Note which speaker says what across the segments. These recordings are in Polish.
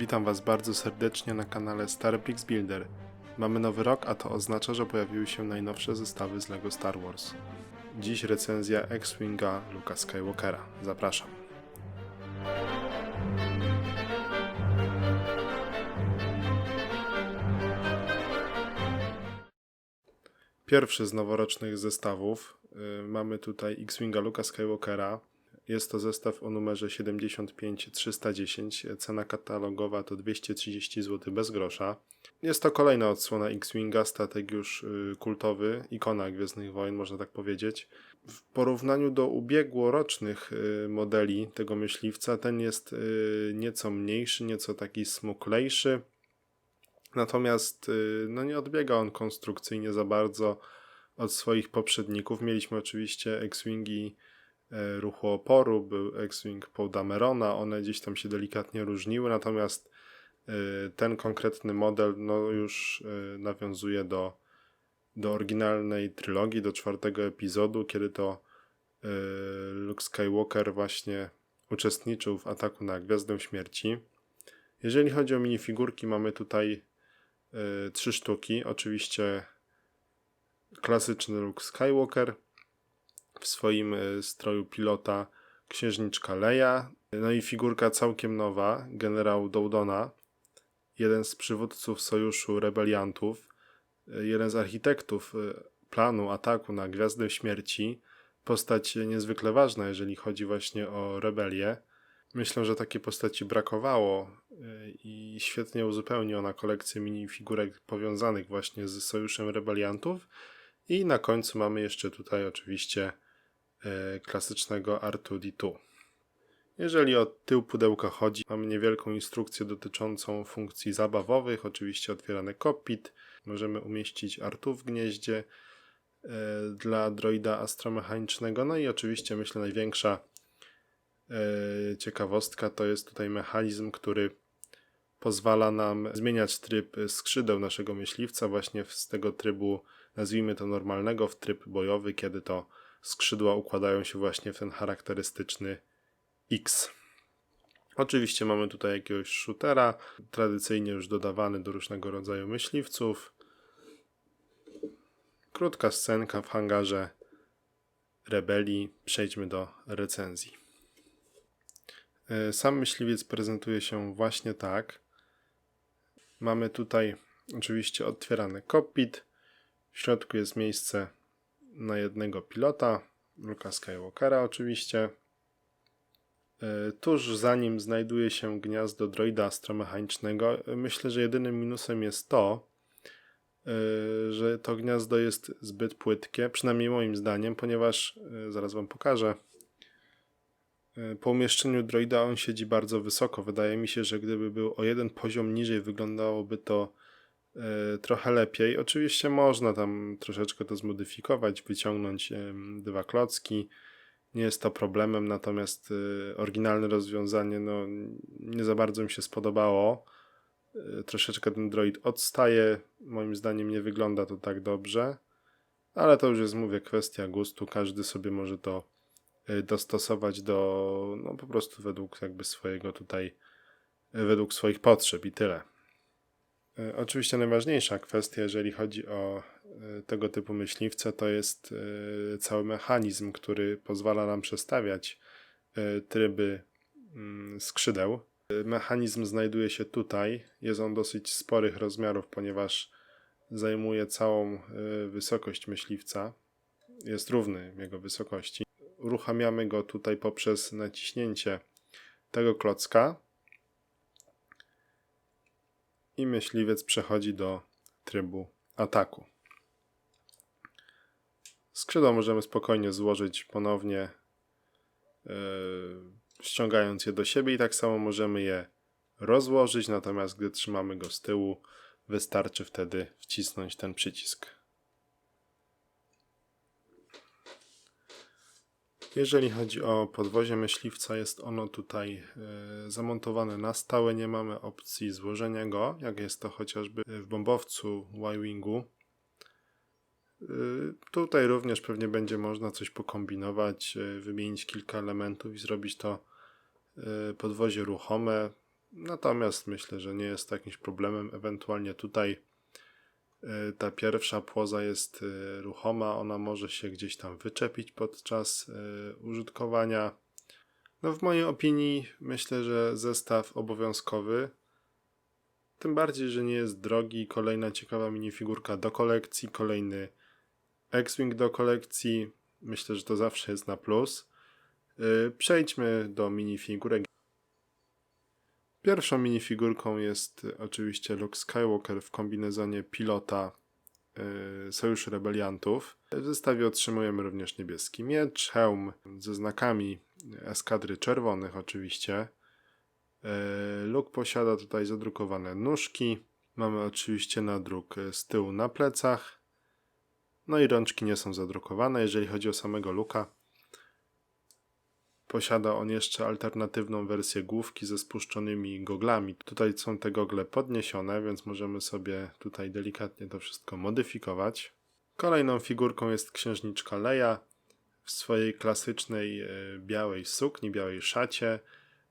Speaker 1: Witam Was bardzo serdecznie na kanale Starpix Builder. Mamy nowy rok, a to oznacza, że pojawiły się najnowsze zestawy z LEGO Star Wars. Dziś recenzja X-Winga Luka Skywalkera. Zapraszam. Pierwszy z noworocznych zestawów. y, Mamy tutaj X-Winga Luka Skywalkera. Jest to zestaw o numerze 75310. Cena katalogowa to 230 zł bez grosza. Jest to kolejna odsłona X-Winga, statek już y, kultowy, ikona Gwiezdnych Wojen, można tak powiedzieć. W porównaniu do ubiegłorocznych y, modeli tego myśliwca, ten jest y, nieco mniejszy, nieco taki smuklejszy. Natomiast no nie odbiega on konstrukcyjnie za bardzo od swoich poprzedników. Mieliśmy oczywiście X-Wingi ruchu oporu, był X-Wing Paul Damerona, one gdzieś tam się delikatnie różniły, natomiast e, ten konkretny model no już e, nawiązuje do, do oryginalnej trylogii, do czwartego epizodu, kiedy to e, Luke Skywalker właśnie uczestniczył w ataku na Gwiazdę Śmierci. Jeżeli chodzi o minifigurki, mamy tutaj e, trzy sztuki. Oczywiście klasyczny Luke Skywalker w swoim e, stroju pilota księżniczka Leia, no i figurka całkiem nowa, generał Doudona, jeden z przywódców sojuszu rebeliantów, e, jeden z architektów e, planu ataku na Gwiazdę Śmierci, postać niezwykle ważna, jeżeli chodzi właśnie o rebelię. Myślę, że takiej postaci brakowało i świetnie uzupełni ona kolekcję minifigurek powiązanych właśnie z Sojuszem Rebeliantów. I na końcu mamy jeszcze tutaj oczywiście klasycznego R2D2. Jeżeli o tył pudełka chodzi, mamy niewielką instrukcję dotyczącą funkcji zabawowych, oczywiście otwierany kokpit, możemy umieścić R2 w gnieździe e, dla droida astromechanicznego, no i oczywiście myślę największa e, ciekawostka to jest tutaj mechanizm, który pozwala nam zmieniać tryb skrzydeł naszego myśliwca właśnie z tego trybu, nazwijmy to normalnego, w tryb bojowy, kiedy to skrzydła układają się właśnie w ten charakterystyczny X. Oczywiście mamy tutaj jakiegoś shootera, tradycyjnie już dodawany do różnego rodzaju myśliwców. Krótka scenka w hangarze rebelii. Przejdźmy do recenzji. E, Sam myśliwiec prezentuje się właśnie tak. Mamy tutaj oczywiście otwierany kokpit. W środku jest miejsce na jednego pilota, Luka Skywalkera oczywiście. E, Tuż za nim znajduje się gniazdo droida astromechanicznego. E, Myślę, że jedynym minusem jest to, e, że to gniazdo jest zbyt płytkie, przynajmniej moim zdaniem, ponieważ zaraz wam pokażę. Po umieszczeniu droida on siedzi bardzo wysoko. Wydaje mi się, że gdyby był o jeden poziom niżej, wyglądałoby to trochę lepiej. Oczywiście można tam troszeczkę to zmodyfikować, wyciągnąć dwa klocki. Nie jest to problemem, natomiast e, oryginalne rozwiązanie no, nie za bardzo mi się spodobało. E, Troszeczkę ten droid odstaje. Moim zdaniem nie wygląda to tak dobrze. Ale to już jest, mówię, kwestia gustu. Każdy sobie może to dostosować do, no po prostu według jakby swojego tutaj, według swoich potrzeb i tyle. Y, Oczywiście najważniejsza kwestia, jeżeli chodzi o y, tego typu myśliwce, to jest y, cały mechanizm, który pozwala nam przestawiać tryby mm, skrzydeł. Mechanizm znajduje się tutaj. Jest on dosyć sporych rozmiarów, ponieważ zajmuje całą wysokość myśliwca. Jest równy jego wysokości uruchamiamy go tutaj poprzez naciśnięcie tego klocka i myśliwiec przechodzi do trybu ataku. Skrzydła możemy spokojnie złożyć ponownie, yy, ściągając je do siebie i tak samo możemy je rozłożyć, natomiast gdy trzymamy go z tyłu, wystarczy wtedy wcisnąć ten przycisk. Jeżeli chodzi o podwozie myśliwca, jest ono tutaj e, zamontowane na stałe. Nie mamy opcji złożenia go, jak jest to chociażby w bombowcu Y-Wingu. E, tutaj również pewnie będzie można coś pokombinować, e, wymienić kilka elementów i zrobić to podwozie ruchome. Natomiast myślę, że nie jest to jakimś problemem. Ewentualnie tutaj ta pierwsza płoza jest y, ruchoma, ona może się gdzieś tam wyczepić podczas y, użytkowania. No w mojej opinii myślę, że zestaw obowiązkowy. Tym bardziej, że nie jest drogi. Kolejna ciekawa minifigurka do kolekcji, kolejny X-Wing do kolekcji. Myślę, że to zawsze jest na plus. Przejdźmy do minifigurek. Pierwszą minifigurką jest y, oczywiście Luke Skywalker w kombinezonie pilota yy, Sojuszu Rebeliantów. W zestawie otrzymujemy również niebieski miecz, hełm ze znakami eskadry czerwonych oczywiście. Yy, Luke posiada tutaj zadrukowane nóżki. Mamy oczywiście nadruk z tyłu na plecach. No i rączki nie są zadrukowane. Jeżeli chodzi o samego Luka, posiada on jeszcze alternatywną wersję główki ze spuszczonymi goglami. Tutaj są te gogle podniesione, więc możemy sobie tutaj delikatnie to wszystko modyfikować. Kolejną figurką jest księżniczka Leia w swojej klasycznej e, białej sukni, białej szacie.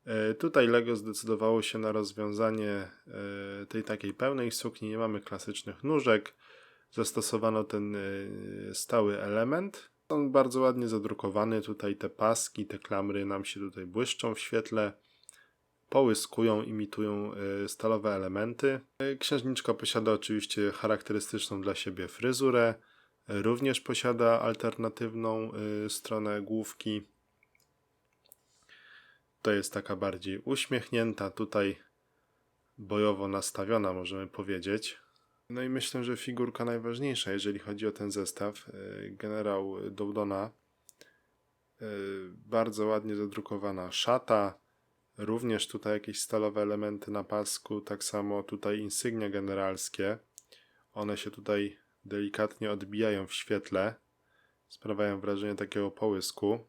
Speaker 1: E, Tutaj Lego zdecydowało się na rozwiązanie e, tej takiej pełnej sukni. Nie mamy klasycznych nóżek. Zastosowano ten stały element. On bardzo ładnie zadrukowany. Tutaj te paski, te klamry nam się tutaj błyszczą w świetle. Połyskują, imitują e, stalowe elementy. E, Księżniczka posiada oczywiście charakterystyczną dla siebie fryzurę. E, Również posiada alternatywną stronę główki. To jest taka bardziej uśmiechnięta, tutaj bojowo nastawiona, możemy powiedzieć. No i myślę, że figurka najważniejsza, jeżeli chodzi o ten zestaw, e, generał Doudona. E, Bardzo ładnie zadrukowana szata, również tutaj jakieś stalowe elementy na pasku, tak samo tutaj insygnia generalskie. One się tutaj delikatnie odbijają w świetle, sprawiają wrażenie takiego połysku.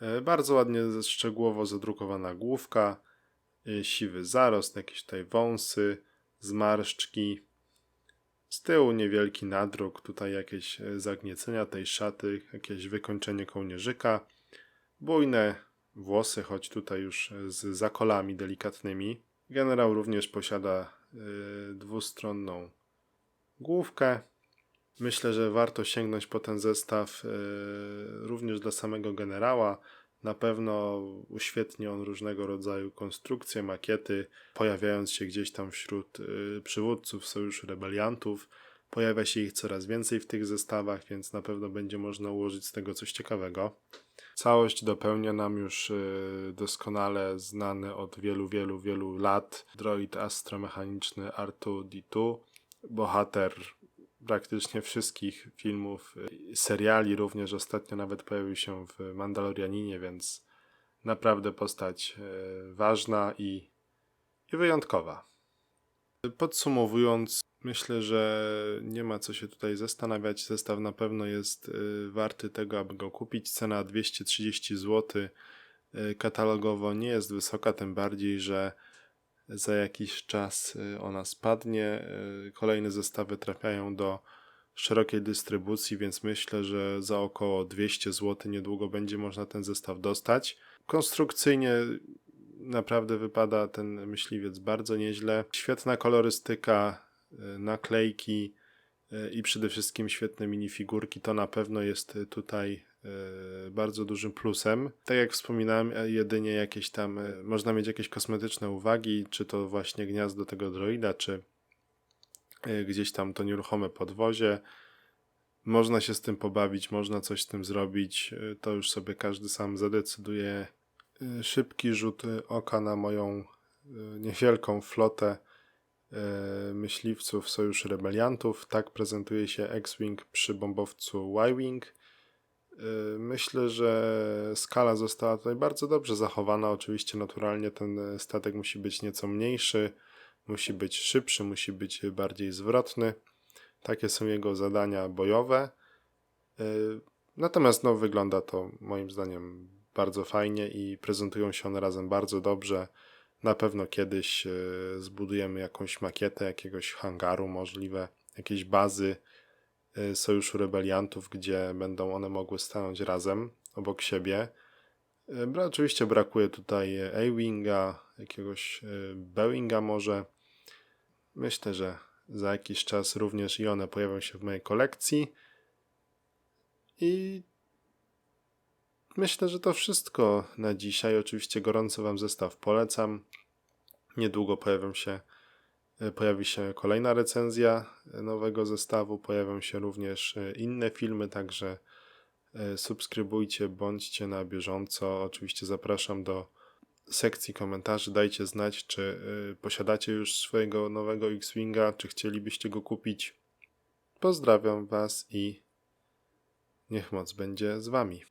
Speaker 1: E, Bardzo ładnie szczegółowo zadrukowana główka, siwy zarost, jakieś tutaj wąsy, zmarszczki. Z tyłu niewielki nadruk, tutaj jakieś e, zagniecenia tej szaty, jakieś wykończenie kołnierzyka. Bujne włosy, choć tutaj już e, z zakolami delikatnymi. Generał również posiada e, dwustronną główkę. Myślę, że warto sięgnąć po ten zestaw e, również dla samego generała. Na pewno uświetni on różnego rodzaju konstrukcje, makiety, pojawiając się gdzieś tam wśród y, przywódców Sojuszu Rebeliantów. Pojawia się ich coraz więcej w tych zestawach, więc na pewno będzie można ułożyć z tego coś ciekawego. Całość dopełnia nam już y, doskonale znany od wielu, wielu, wielu lat droid astromechaniczny R2D2, bohater praktycznie wszystkich filmów, seriali również. Ostatnio nawet pojawił się w Mandalorianinie, więc naprawdę postać y, ważna i, i wyjątkowa. Podsumowując, myślę, że nie ma co się tutaj zastanawiać. Zestaw na pewno jest y, warty tego, aby go kupić. Cena 230 zł katalogowo nie jest wysoka, tym bardziej, że za jakiś czas y, ona spadnie. Y, Kolejne zestawy trafiają do szerokiej dystrybucji, więc myślę, że za około 200 zł niedługo będzie można ten zestaw dostać. Konstrukcyjnie naprawdę wypada ten myśliwiec bardzo nieźle. Świetna kolorystyka, y, naklejki i przede wszystkim świetne minifigurki. To na pewno jest tutaj bardzo dużym plusem. Tak jak wspominałem, e, jedynie jakieś tam, e, można mieć jakieś kosmetyczne uwagi, czy to właśnie gniazdo tego droida, czy e, gdzieś tam to nieruchome podwozie. Można się z tym pobawić, można coś z tym zrobić. E, To już sobie każdy sam zadecyduje. E, Szybki rzut oka na moją e, niewielką flotę e, myśliwców Sojuszu Rebeliantów. Tak prezentuje się X-Wing przy bombowcu Y-Wing. E, Myślę, że skala została tutaj bardzo dobrze zachowana. Oczywiście, naturalnie ten e, statek musi być nieco mniejszy, musi być szybszy, musi być bardziej zwrotny. Takie są jego zadania bojowe. E, Natomiast no, wygląda to moim zdaniem bardzo fajnie i prezentują się one razem bardzo dobrze. Na pewno kiedyś e, zbudujemy jakąś makietę jakiegoś hangaru, możliwe jakiejś bazy Sojuszu Rebeliantów, gdzie będą one mogły stanąć razem obok siebie. Bra, oczywiście brakuje tutaj A-Winga, jakiegoś e, B-Winga może. Myślę, że za jakiś czas również i one pojawią się w mojej kolekcji. I myślę, że to wszystko na dzisiaj. Oczywiście gorąco Wam zestaw polecam. Niedługo pojawią się, pojawi się kolejna recenzja e, nowego zestawu. Pojawią się również e, inne filmy, także e, subskrybujcie, bądźcie na bieżąco. Oczywiście zapraszam do sekcji komentarzy. Dajcie znać, czy e, posiadacie już swojego nowego X-Winga, czy chcielibyście go kupić. Pozdrawiam Was i niech moc będzie z Wami.